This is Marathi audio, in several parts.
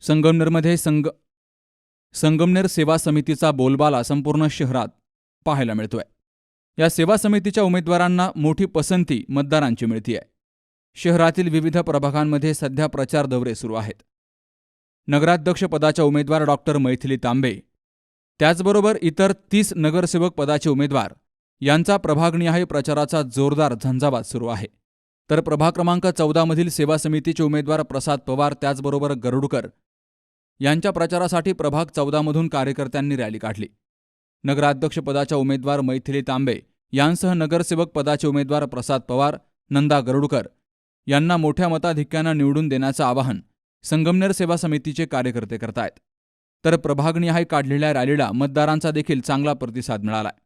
संगमनेरमध्ये संग संगमनेर सेवा समितीचा बोलबाला संपूर्ण शहरात पाहायला मिळतोय. या सेवा समितीच्या उमेदवारांना मोठी पसंती मतदारांची मिळतीये. शहरातील विविध प्रभागांमध्ये सध्या प्रचार दौरे सुरू आहेत. नगराध्यक्ष पदाच्या उमेदवार डॉक्टर मैथिली तांबे त्याचबरोबर इतर तीस नगरसेवक पदाचे उमेदवार यांचा प्रभागनिहाय प्रचाराचा जोरदार झंझावात सुरू आहे. तर प्रभाग क्रमांक चौदामधील सेवा समितीचे उमेदवार प्रसाद पवार त्याचबरोबर गरुडकर यांच्या प्रचारासाठी प्रभाग चौदामधून कार्यकर्त्यांनी रॅली काढली. नगराध्यक्षपदाच्या उमेदवार मैथिली तांबे यांसह नगरसेवक पदाचे उमेदवार प्रसाद पवार नंदा गरुडकर यांना मोठ्या मताधिक्यानं निवडून देण्याचं आवाहन संगमनेर सेवा समितीचे कार्यकर्ते करतायत. तर प्रभागनिहाय काढलेल्या रॅलीला मतदारांचा देखील चांगला प्रतिसाद मिळालाय.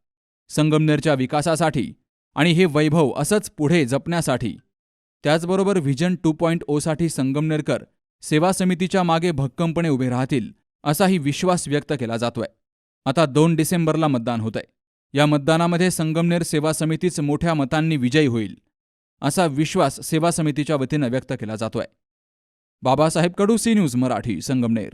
संगमनेरच्या विकासासाठी आणि हे वैभव असंच पुढे जपण्यासाठी त्याचबरोबर व्हिजन टू पॉईंट ओसाठी संगमनेरकर सेवा समितीच्या मागे भक्कमपणे उभे राहतील असाही विश्वास व्यक्त केला जातोय. आता दोन डिसेंबरला मतदान होतंय. या मतदानामध्ये संगमनेर सेवा समितीच मोठ्या मतांनी विजयी होईल असा विश्वास सेवा समितीच्या वतीनं व्यक्त केला जातोय. Babasaheb Kadu C news Marathi Sangamner.